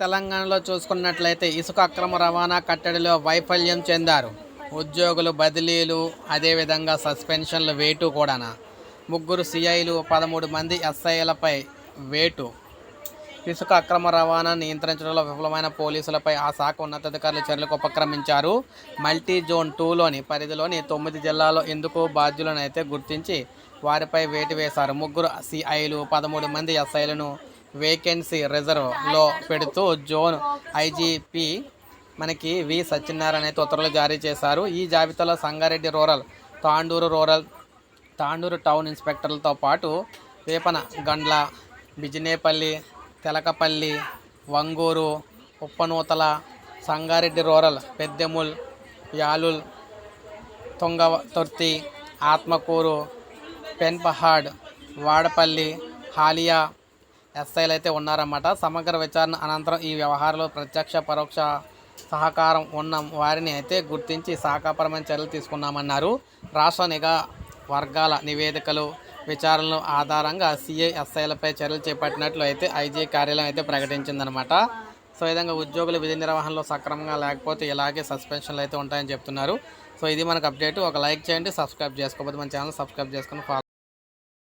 తెలంగాణలో చూసుకున్నట్లయితే ఇసుక అక్రమ రవాణా కట్టడిలో వైఫల్యం చెందారు. ఉద్యోగులు బదిలీలు అదేవిధంగా సస్పెన్షన్లు వేటు కూడానా? ముగ్గురు సిఐలు పదమూడు మంది ఎస్ఐలపై వేటు. ఇసుక అక్రమ రవాణా నియంత్రించడంలో విఫలమైన పోలీసులపై ఆ శాఖ ఉన్నతాధికారులు చర్యలకు ఉపక్రమించారు. మల్టీ జోన్ టూలోని పరిధిలోని తొమ్మిది జిల్లాల్లో ఎందుకు బాధ్యులను అయితే గుర్తించి వారిపై వేటు వేశారు. ముగ్గురు సిఐలు పదమూడు మంది ఎస్ఐలను వేకెన్సీ రిజర్వ్లో పెడుతూ జోన్ ఐజీపీ మనకి వి. సత్యనారాయణ అయితే ఉత్తర్వులు జారీ చేశారు. ఈ జాబితాలో Sangareddy rural Tandur rural Tandur town ఇన్స్పెక్టర్లతో పాటు వేపన గండ్ల బిజినేపల్లి తెలకపల్లి వంగూరు ఉప్పనూతల సంగారెడ్డి రూరల్ పెద్దెముల్ యాలుల్ తుంగతుర్తి ఆత్మకూరు పెన్పహాడ్ వాడపల్లి హాలియా ఎస్ఐలు అయితే ఉన్నారన్నమాట. సమగ్ర విచారణ అనంతరం ఈ వ్యవహారంలో ప్రత్యక్ష పరోక్ష సహకారం ఉన్న వారిని అయితే గుర్తించి శాఖాపరమైన చర్యలు తీసుకున్నామన్నారు. రాష్ట్ర నిఘా వర్గాల నివేదికలు విచారణలు ఆధారంగా సిఐ ఎస్ఐలపై చర్యలు చేపట్టినట్లు అయితే ఐజీ కార్యాలయం అయితే ప్రకటించిందనమాట సో విధంగా ఉద్యోగులు విధి నిర్వహణలో సక్రమంగా లేకపోతే ఇలాగే సస్పెన్షన్లు అయితే ఉంటాయని చెప్తున్నారు. సో ఇది మనకు అప్డేట్. ఒక లైక్ చేయండి సబ్స్క్రైబ్ చేసుకోకపోతే మన ఛానల్ సబ్స్క్రైబ్ చేసుకుని ఫాలో